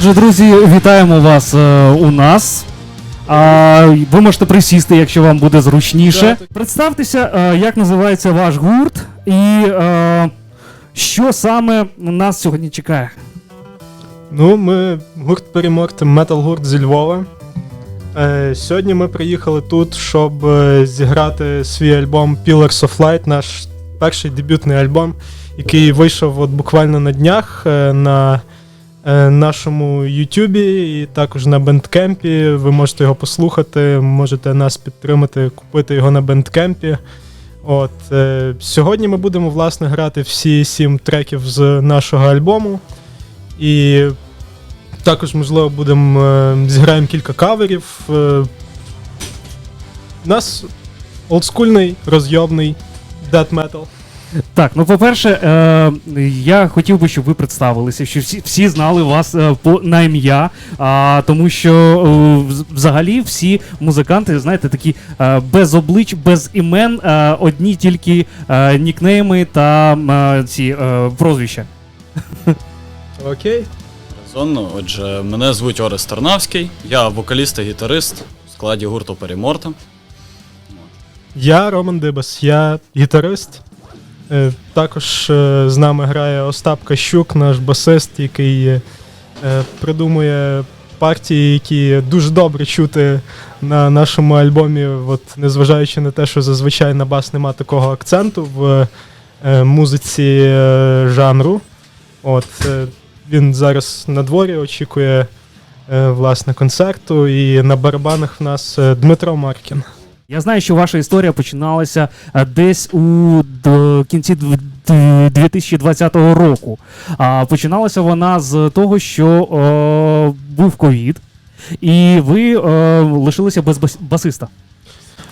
Отже, друзі, вітаємо вас е, у нас. А, ви можете присісти, якщо вам буде зручніше. Представтеся, е, як називається ваш гурт і е, що саме нас сьогодні чекає. Ну, ми гурт Переморти, метал-гурт зі Львова. Е, сьогодні ми приїхали тут, щоб е, зіграти свій альбом Pillars of Light, наш перший дебютний альбом, який вийшов от буквально на днях е, на нашому Ютубі і також на бендкемпі. Ви можете його послухати, можете нас підтримати, купити його на бендкемпі. От, е, сьогодні ми будемо власне грати всі сім треків з нашого альбому. І також, можливо, будемо е, зіграємо кілька каверів. Е, у нас олдскульний, розйобний дед метал. Так, ну по-перше, е, я хотів би, щоб ви представилися, що всі, всі знали вас е, по на ім'я, а, тому що е, взагалі всі музиканти, знаєте, такі е, без облич, без імен, е, одні тільки е, нікнейми та е, ці е, прозвища. Окей. Резонно. Отже, мене звуть Орес Тарнавський, я вокаліст та гітарист в складі гурту Переморта. Я Роман Дибас, я гітарист. Е, також е, з нами грає Остап Кащук, наш басист, який е, придумує партії, які дуже добре чути на нашому альбомі, от, незважаючи на те, що зазвичай на бас нема такого акценту в музиці жанру. От, він зараз на дворі очікує власне концерту, і на барабанах в нас Дмитро Маркін. Я знаю, що ваша історія починалася е, десь у кінці 2020 року. А починалася вона з того, що е, був ковід, і ви е, лишилися без бас- басиста.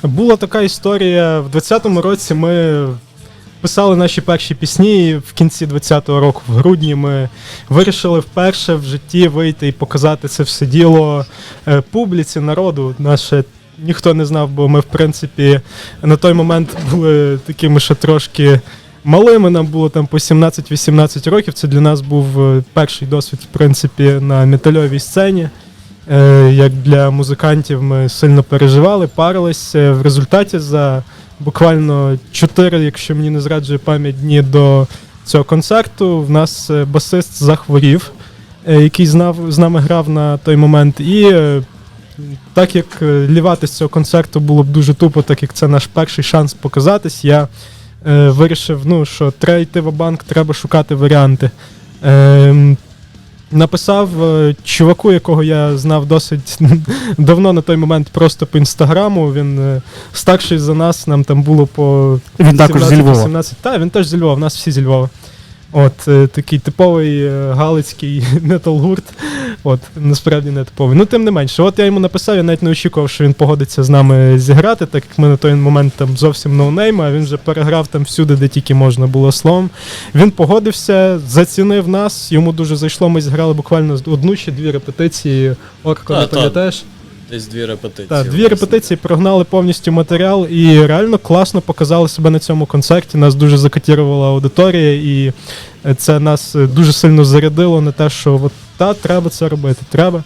Була така історія. В 20-му році ми писали наші перші пісні. і В кінці 20-го року, в грудні, ми вирішили вперше в житті вийти і показати це все діло публіці, народу. Наше ніхто не знав, бо ми, в принципі, на той момент були такими ще трошки. Малими нам було там по 17-18 років. Це для нас був е, перший досвід, в принципі, на метальовій сцені. Е, як для музикантів ми сильно переживали, парились. В результаті за буквально 4, якщо мені не зраджує пам'ять дні до цього концерту, в нас е, басист захворів, який знав, з нами грав на той момент. І так як е, лівати з цього концерту було б дуже тупо, так як це наш перший шанс показатись, я е, вирішив, ну, що треба йти в банк, треба шукати варіанти. Ем, Написав е, чуваку, якого я знав досить давно на той момент просто по інстаграму. Він е, старший за нас, нам там було по Він також зі Львова. 17. Так, він теж зі Львова, в нас всі зі Львова. От е, такий типовий е, галицький метал-гурт. От, насправді не типовий. Ну, тим не менше, от я йому написав, я навіть не очікував, що він погодиться з нами зіграти, так як ми на той момент там зовсім ноунейм, а він вже переграв там всюди, де тільки можна було словом. Він погодився, зацінив нас, йому дуже зайшло. Ми зіграли буквально одну чи дві репетиції. Орко, не та. пам'ятаєш? Десь дві репетиції. Так, дві репетиції прогнали повністю матеріал і реально класно показали себе на цьому концерті. Нас дуже закатірувала аудиторія, і е, це нас е, дуже сильно зарядило на те, що от, та, треба це робити, треба.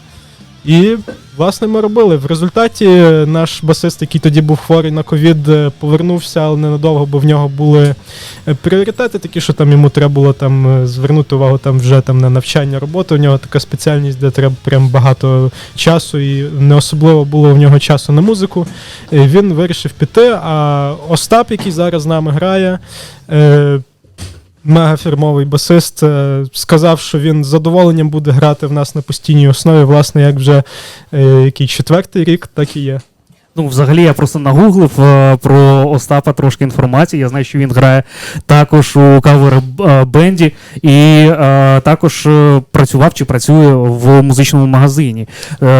І, власне, ми робили. В результаті е, наш басист, який тоді був хворий на ковід, е, повернувся, але ненадовго, бо в нього були е, пріоритети такі, що там йому треба було там звернути увагу там вже там на навчання роботи. У нього така спеціальність, де треба прям багато часу, і не особливо було в нього часу на музику. Він вирішив піти. А Остап, який зараз з нами грає, мегафірмовий басист, е, сказав, що він з задоволенням буде грати в нас на постійній основі, власне, як вже е, який четвертий рік, так і є. Ну, взагалі, я просто нагуглив е, про Остапа трошки інформації. Я знаю, що він грає також у кавер бенді і е, також е, працював чи працює в музичному магазині.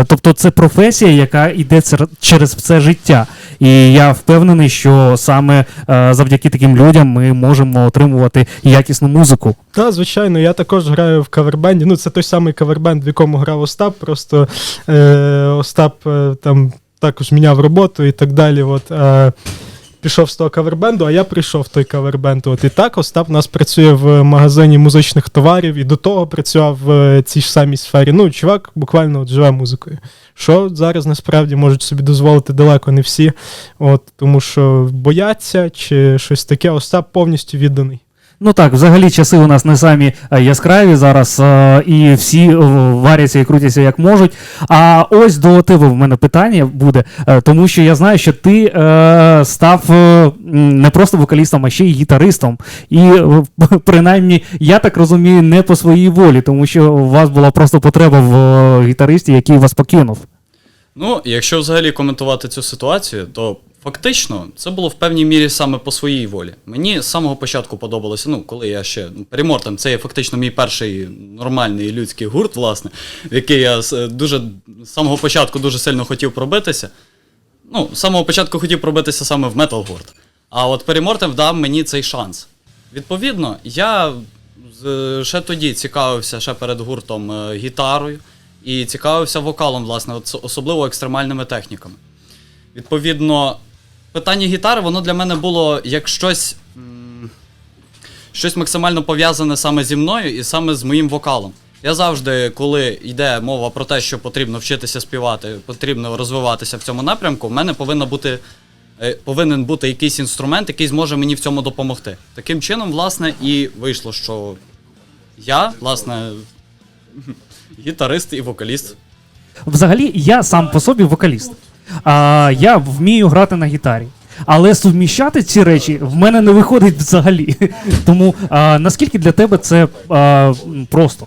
Тобто, це професія, яка йде через все життя. І я впевнений, що саме завдяки таким людям ми можемо отримувати якісну музику. Та, звичайно, я також граю в кавербенді. Ну, це той самий кавербенд, в якому грав Остап. Просто е, Остап там також міняв роботу і так далі. От, е, пішов з того кавербенду, а я прийшов в той кавербенд. От і так Остап у нас працює в магазині музичних товарів і до того працював в цій ж самій сфері. Ну, чувак буквально от живе музикою. Що зараз насправді можуть собі дозволити далеко не всі, от, тому що бояться чи щось таке. Остап повністю відданий. Ну так, взагалі часи у нас не самі е, яскраві зараз, е, і всі е, варяться і крутяться як можуть. А ось до тебе в мене питання буде, тому що я знаю, що ти став не просто вокалістом, а ще й гітаристом. І принаймні, я так розумію, не по своїй волі, тому що у вас була просто потреба в гітаристі, який вас покинув. Ну, якщо взагалі коментувати цю ситуацію, то фактично це було в певній мірі саме по своїй волі. Мені з самого початку подобалося, ну, коли я ще ну, перемортем, це є фактично мій перший нормальний людський гурт, власне, в який я з- дуже з самого початку дуже сильно хотів пробитися. Ну, з самого початку хотів пробитися саме в метал гурт. А от перемортем дав мені цей шанс. Відповідно, я ще тоді цікавився ще перед гуртом е, гітарою і цікавився вокалом, власне, особливо екстремальними техніками. Відповідно, питання гітари, воно для мене було як щось, щось максимально пов'язане саме зі мною і саме з моїм вокалом. Я завжди, коли йде мова про те, що потрібно вчитися співати, потрібно розвиватися в цьому напрямку, в мене повинна бути, е, повинен бути якийсь інструмент, який зможе мені в цьому допомогти. Таким чином, власне, і вийшло, що я, власне, гітарист і вокаліст. Взагалі, я сам по собі вокаліст. А, я вмію грати на гітарі. Але суміщати ці речі в мене не виходить взагалі. Тому а, наскільки для тебе це а, просто?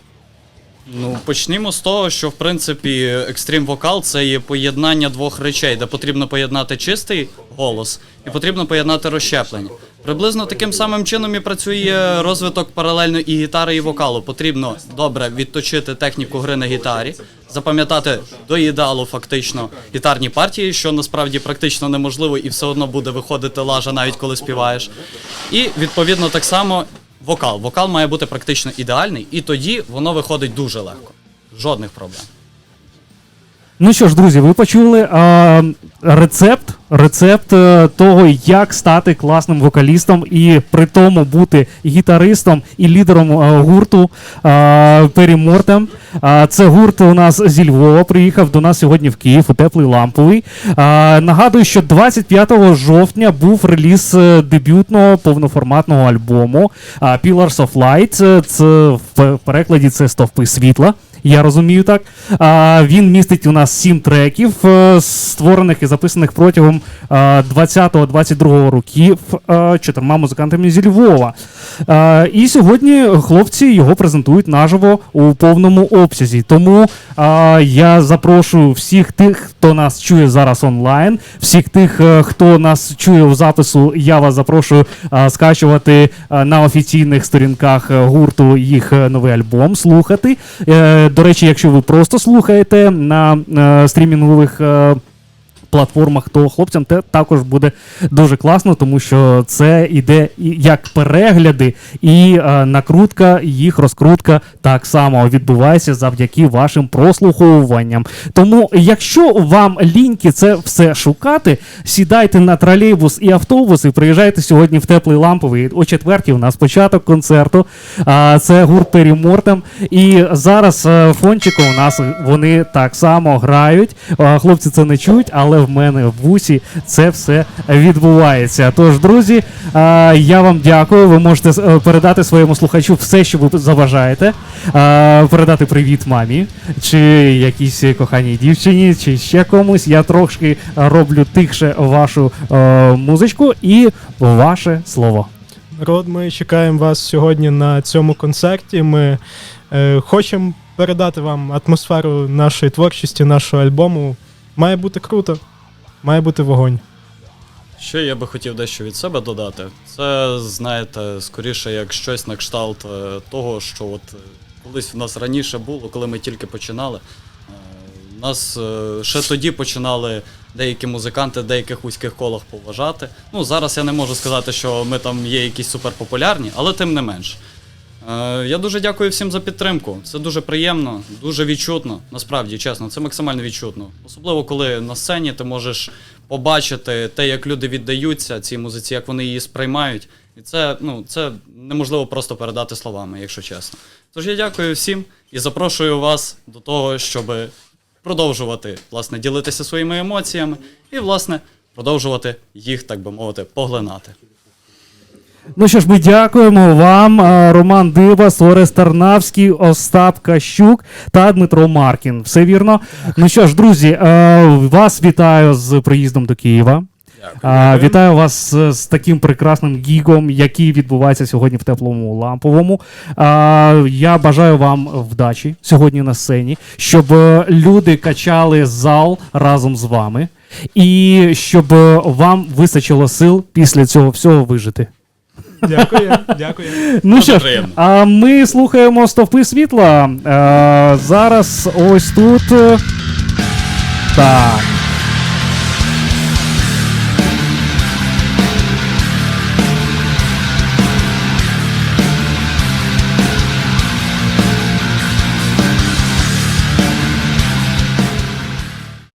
Ну, почнімо з того, що в принципі екстрім вокал це є поєднання двох речей, де потрібно поєднати чистий голос і потрібно поєднати розщеплення. Приблизно таким самим чином і працює розвиток паралельно і гітари, і вокалу. Потрібно добре відточити техніку гри на гітарі, запам'ятати до ідеалу фактично гітарні партії, що насправді практично неможливо, і все одно буде виходити лажа, навіть коли співаєш. І відповідно так само вокал. Вокал має бути практично ідеальний, і тоді воно виходить дуже легко. Жодних проблем. Ну що ж, друзі, ви почули а, рецепт, рецепт е, того, як стати класним вокалістом і при тому бути гітаристом і лідером е, гурту а, Перімортем. Це гурт у нас зі Львова приїхав до нас сьогодні в Київ у теплий ламповий. Нагадую, що 25 жовтня був реліз е, дебютного повноформатного альбому Pillars of Light. Це в перекладі це стовпи світла. Я розумію так. А, він містить у нас сім треків, е, створених і записаних протягом е, 20-22 років е, чотирма музикантами зі Львова. Е, і сьогодні хлопці його презентують наживо у повному обсязі. Тому е, я запрошую всіх тих, хто нас чує зараз онлайн, всіх тих, е, хто нас чує у запису, я вас запрошую е, скачувати е, на офіційних сторінках е, гурту їх е, новий альбом, слухати. Е, До речі, якщо ви просто слухаєте на е, стрімінгових. Е, Платформах, то хлопцям те також буде дуже класно, тому що це іде як перегляди, і е, накрутка, їх розкрутка так само відбувається завдяки вашим прослуховуванням. Тому, якщо вам ліньки це все шукати, сідайте на тролейбус і автобус і приїжджайте сьогодні в теплий ламповий. О четвертій у нас початок концерту. А, це гурт Перімортем. І зараз е, фончику у нас вони так само грають. А, Хлопці це не чують, але в мене в вусі це все відбувається. Тож, друзі, я вам дякую. Ви можете е, передати своєму слухачу все, що ви заважаєте. Передати привіт мамі, чи якійсь коханій дівчині, чи ще комусь. Я трошки роблю тихше вашу е, музичку і ваше слово. Народ, ми чекаємо вас сьогодні на цьому концерті. Ми е, хочемо передати вам атмосферу нашої творчості, нашого альбому. Має бути круто, має бути вогонь. Ще я би хотів дещо від себе додати. Це, знаєте, скоріше як щось на кшталт е, того, що от е, колись в нас раніше було, коли ми тільки починали. Е, Нас ще тоді починали деякі музиканти в деяких вузьких колах поважати. Ну, зараз я не можу сказати, що ми там є якісь суперпопулярні, але тим не менш. Е, Я дуже дякую всім за підтримку. Це дуже приємно, дуже відчутно. Насправді, чесно, це максимально відчутно. Особливо, коли на сцені ти можеш побачити те, як люди віддаються цій музиці, як вони її сприймають. І це, ну, це неможливо просто передати словами, якщо чесно. Тож я дякую всім і запрошую вас до того, щоб продовжувати власне ділитися своїми емоціями і, власне, продовжувати їх, так би мовити, поглинати. Ну що ж, ми дякуємо вам, е, Роман Дибас, Орес Тарнавський, Остап Кащук та Дмитро Маркін. Все вірно. Ну що ж, друзі, е, вас вітаю з приїздом до Києва. А, вітаю вас з, таким прекрасним гігом, який відбувається сьогодні в теплому ламповому. Я бажаю вам вдачі сьогодні на сцені, щоб е, люди качали зал разом з вами, і щоб е, вам вистачило сил після цього всього вижити. Дякую, дякую. Ну що ж, а ми слухаємо стовпи світла. Е, зараз ось тут. е, Так.